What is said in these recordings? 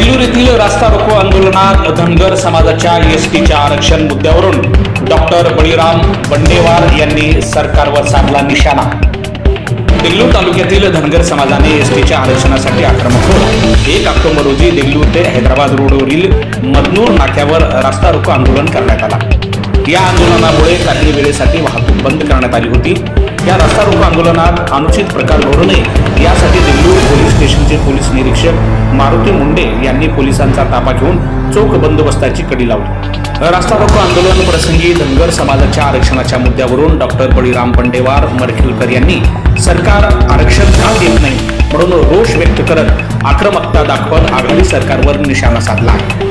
तालुक्यातील रास्ता रोको आंदोलनात धनगर समाजाच्या एस टीच्या आरक्षण मुद्द्यावरून डॉक्टर बळीराम बंडेवार यांनी सरकारवर साधला निशाणा. देगलूर तालुक्यातील धनगर समाजाने एस टीच्या आरक्षणासाठी आक्रमक होत एक ऑक्टोबर रोजी देगलूर ते हैदराबाद रोडवरील मदनूर नाक्यावर रास्ता रोको आंदोलन करण्यात आला. या आंदोलनामुळे काही वेळेसाठी वाहतूक बंद करण्यात आली होती. या रस्ता रोको आंदोलनात अनुचित प्रकार घडू नये यासाठी देगलूर पोलीस स्टेशनचे पोलीस निरीक्षक मारुती मुंडे यांनी पोलिसांचा ताबा घेऊन चोख बंदोबस्ताची कडी लावली. रस्ता रोको आंदोलन प्रसंगी धनगर समाजाच्या आरक्षणाच्या मुद्द्यावरून डॉक्टर बळीराम पंडेवार मरखेलकर यांनी सरकार आरक्षण का देत नाही म्हणून रोष व्यक्त करत आक्रमकता दाखवत आघाडी सरकारवर निशाणा साधला आहे.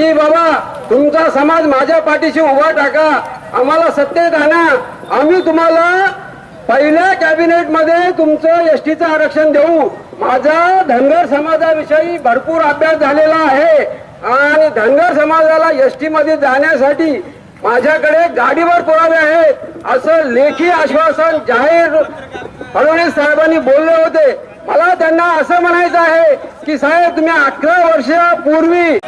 की बाबा तुमचा समाज माझ्या पाठीशी उभा टाका. आम्हाला सत्तेत आणा आम्ही तुम्हाला पहिल्या कॅबिनेटमध्ये तुमचं एस टीचं आरक्षण देऊ. माझा धनगर समाजाविषयी भरपूर अभ्यास झालेला आहे. आणि धनगर समाजाला एसमध्ये जाण्यासाठी माझ्याकडे गाडीवर पुरावे आहेत. असं लेखी आश्वासन जाहीर फडणवीस साहेबांनी बोलले होते. मला त्यांना असं म्हणायचं आहे की साहेब तुम्ही अकरा वर्षापूर्वी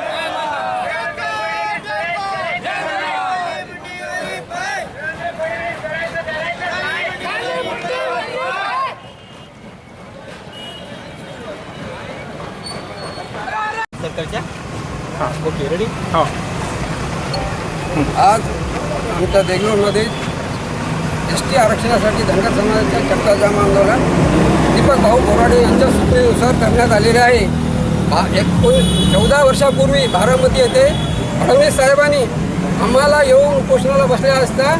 आज आमच्या देगलूरमध्ये एस टी आरक्षणासाठी धनगर समाजाच्या चक्काजाम आंदोलन. दीपक भाऊ बोराडे यांच्या सूचनेनुसार करण्यात आलेले आहे. भा एकोण चौदा वर्षापूर्वी बारामती येथे फडणवीस साहेबांनी आम्हाला येऊन उपोषणाला बसले असता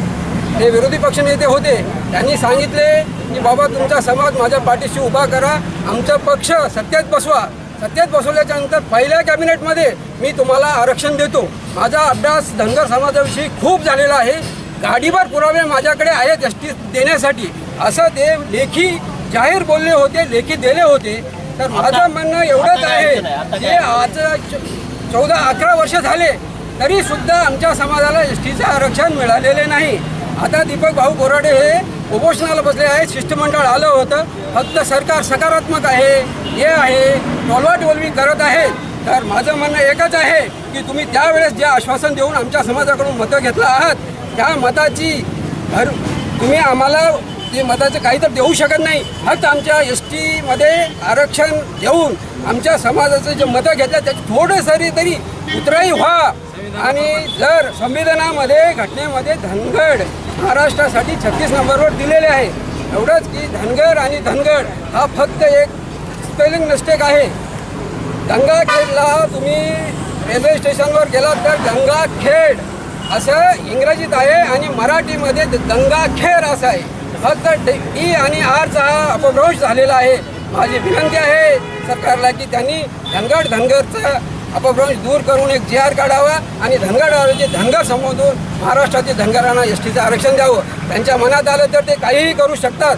ते विरोधी पक्ष नेते होते. त्यांनी सांगितले की बाबा तुमचा समाज माझ्या पाठीशी उभा करा. आमचा पक्ष सत्तेत बसवा. सत्तेत बसवल्याच्या नंतर पहिल्या कॅबिनेटमध्ये मी तुम्हाला आरक्षण देतो. माझा अभ्यास धनगर समाजाविषयी खूप झालेला आहे. गाडीवर पुरावे माझ्याकडे आहेत एस टी देण्यासाठी. असं ते लेखी जाहीर बोलले होते लेखी दिले होते. तर माझं म्हणणं एवढंच आहे की आज चौदा अकरा वर्ष झाले तरी सुद्धा आमच्या समाजाला एस टीचं आरक्षण मिळालेले नाही. आता दीपक भाऊ बोराडे हे उपोषणाला बसले आहेत. शिष्टमंडळ आलं होतं. फक्त सरकार सकारात्मक आहे हे आहे टोलवाटोलवी करत आहे. तर माझं म्हणणं एकच आहे की तुम्ही त्यावेळेस जे आश्वासन देऊन आमच्या समाजाकडून मतं घेतलं आहात त्या मताची भर तुम्ही आम्हाला ते मताचं काही तर देऊ शकत नाही. फक्त आमच्या एस टीमध्ये आरक्षण देऊन आमच्या समाजाचं जे मतं घेतलं त्याची थोडं सरी तरी उतराई व्हा. आणि जर संविधानामध्ये घटनेमध्ये धनगड महाराष्ट्रासाठी छत्तीस नंबरवर दिलेले आहे. एवढंच की धनगर आणि धनगड हा फक्त एक स्पेलिंग मिस्टेक आहे. गंगाखेडला तुम्ही रेल्वे स्टेशनवर गेलात तर गंगाखेड असं इंग्रजीत आहे आणि मराठीमध्ये गंगाखेर असं आहे. फक्त ई आणि आरचा हा अपभ्रंश झालेला आहे. माझी विनंती आहे सरकारला की त्यांनी धनगड धनगरचा अपभ्रंश दूर करून एक जी आर काढावा आणि धनगरवाल्याचे धनगर समोरून महाराष्ट्रातील धनगरांना एस टीचं आरक्षण द्यावं. त्यांच्या मनात आलं तर ते काहीही करू शकतात.